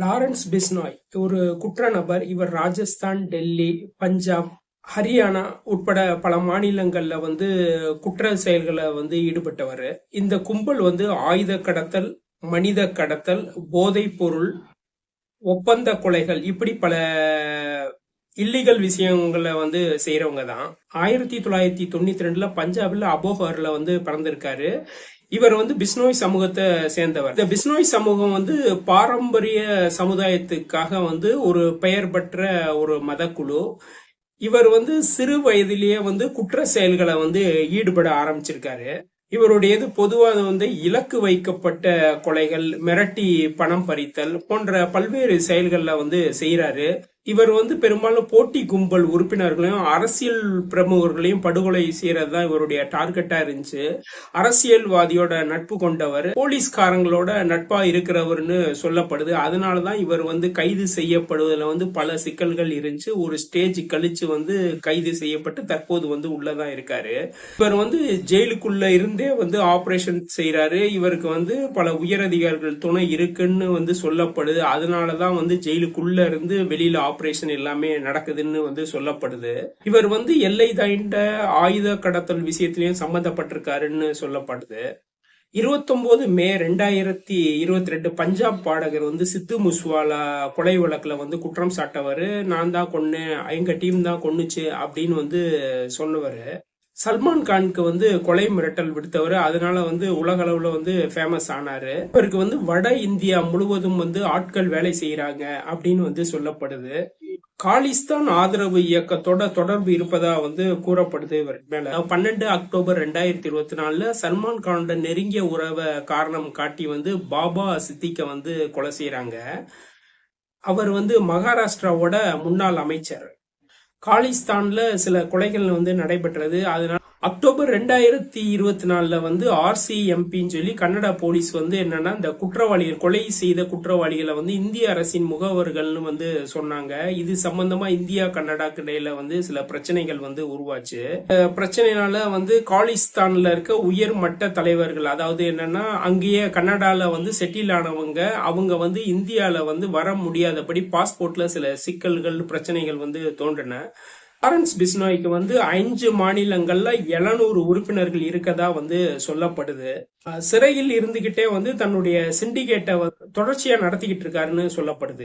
Lawrence Bishnoi ஒரு குற்ற நபர் இவர் ராஜஸ்தான் டெல்லி பஞ்சாப் ஹரியானா உட்பட பல மாநிலங்கள்ல வந்து குற்ற செயல்களை வந்து ஈடுபட்டவர். இந்த கும்பல் வந்து ஆயுத கடத்தல் மனித கடத்தல் போதைப் பொருள் ஒப்பந்த கொலைகள் இப்படி பல இல்லீகல் விஷயங்களை வந்து செய்யறவங்க தான். ஆயிரத்தி தொள்ளாயிரத்தி தொண்ணூத்தி ரெண்டுல பஞ்சாப்ல அபோஹர்ல வந்து பிறந்திருக்காரு. இவர் வந்து பிஸ்னோய் சமூகத்தை சேர்ந்தவர். இந்த பிஸ்னோய் சமூகம் வந்து பாரம்பரிய சமுதாயத்துக்காக வந்து ஒரு பெயர் பெற்ற ஒரு மதக்குழு. இவர் வந்து சிறு வயதிலேயே வந்து குற்ற செயல்களை வந்து ஈடுபட ஆரம்பிச்சிருக்காரு. இவருடையது பொதுவாக வந்து இலக்கு வைக்கப்பட்ட கொலைகள் மிரட்டி பணம் பறித்தல் போன்ற பல்வேறு செயல்களில் வந்து செய்கிறாரு இவர் வந்து பெரும்பாலும் போட்டி கும்பல் உறுப்பினர்களையும் அரசியல் பிரமுகர்களையும் படுகொலை செய்யறது தான் இவருடைய டார்கெட்டா இருந்துச்சு. அரசியல்வாதியோட நட்பு கொண்டவர் போலீஸ்காரங்களோட நட்பா இருக்கிறவர்னு சொல்லப்படுது. அதனாலதான் இவர் வந்து கைது செய்யப்படுவதில் வந்து பல சிக்கல்கள் இருந்துச்சு. ஒரு ஸ்டேஜ் கழிச்சு வந்து கைது செய்யப்பட்டு தற்போது வந்து உள்ளதான் இருக்காரு. இவர் வந்து ஜெயிலுக்குள்ள இருந்தே வந்து ஆபரேஷன் செய்யறாரு இவருக்கு வந்து பல உயரதிகாரிகள் துணை இருக்குன்னு வந்து சொல்லப்படுது. அதனாலதான் வந்து ஜெயிலுக்குள்ள இருந்து வெளியில ஆபரேஷன் எல்லாமே நடக்குதுன்னு வந்து சொல்லப்படுது. இவர் வந்து எல்லை தாண்ட ஆயுத கடத்தல் விஷயத்திலையும் சம்பந்தப்பட்டிருக்காருன்னு சொல்லப்படுது. இருபத்தொன்பது மே ரெண்டாயிரத்தி இருபத்தி ரெண்டு பஞ்சாப் பாடகர் வந்து சித்து முஸ்வாலா கொலை வழக்குல வந்து குற்றம் சாட்டவர். நான் தான் கொன்னு எங்க டீம் தான் கொன்னுச்சு அப்படின்னு வந்து சொன்னவர் சல்மான் கானுக்கு வந்து கொலை மிரட்டல் விடுத்தவர். அதனால வந்து உலக அளவுல வந்து ஃபேமஸ் ஆனாரு. இவருக்கு வந்து வட இந்தியா முழுவதும் வந்து ஆட்கள் வேலை செய்யறாங்க அப்படின்னு வந்து சொல்லப்படுது. காலிஸ்தான் ஆதரவு இயக்கத்தோட தொடர்பு இருப்பதா வந்து கூறப்படுது இவர் மேல. பன்னெண்டு அக்டோபர் ரெண்டாயிரத்தி இருபத்தி நாலுல சல்மான் கானோட நெருங்கிய உறவை காரணம் காட்டி வந்து பாபா சித்திக்க வந்து கொலை செய்யறாங்க அவர் வந்து மகாராஷ்டிராவோட முன்னாள் அமைச்சர். காலிஸ்தான்ல சில கொலைகள் வந்து நடைபெற்றது. அதனால அக்டோபர் ரெண்டாயிரத்தி இருபத்தி நாலுல வந்து ஆர்சிஎம்பின்னு சொல்லி கன்னடா போலீஸ் வந்து என்னன்னா இந்த குற்றவாளிகள் கொலை செய்த குற்றவாளிகளை வந்து இந்திய அரசின் முகவர்கள்னு வந்து சொன்னாங்க. இது சம்பந்தமா இந்தியா கன்னடாக்கு இடையில வந்து சில பிரச்சனைகள் வந்து உருவாச்சு. பிரச்சனைனால வந்து காலிஸ்தான்ல இருக்க உயர் மட்ட தலைவர்கள் அதாவது என்னன்னா அங்கேயே கன்னடால வந்து செட்டில் ஆனவங்க அவங்க வந்து இந்தியால வந்து வர முடியாதபடி பாஸ்போர்ட்ல சில சிக்கல்கள் பிரச்சனைகள் வந்து தோன்றின. லாரன்ஸ் பிஸ்னோய்க்கு வந்து ஐந்து மாநிலங்கள்ல எழுநூறு உறுப்பினர்கள் இருக்கதா வந்து சொல்லப்படுது. சிறையில் இருந்துகிட்டே வந்து தன்னுடைய சிண்டிகேட்டை தொடர்ச்சியா நடத்திக்கிட்டு இருக்காருன்னு சொல்லப்படுது.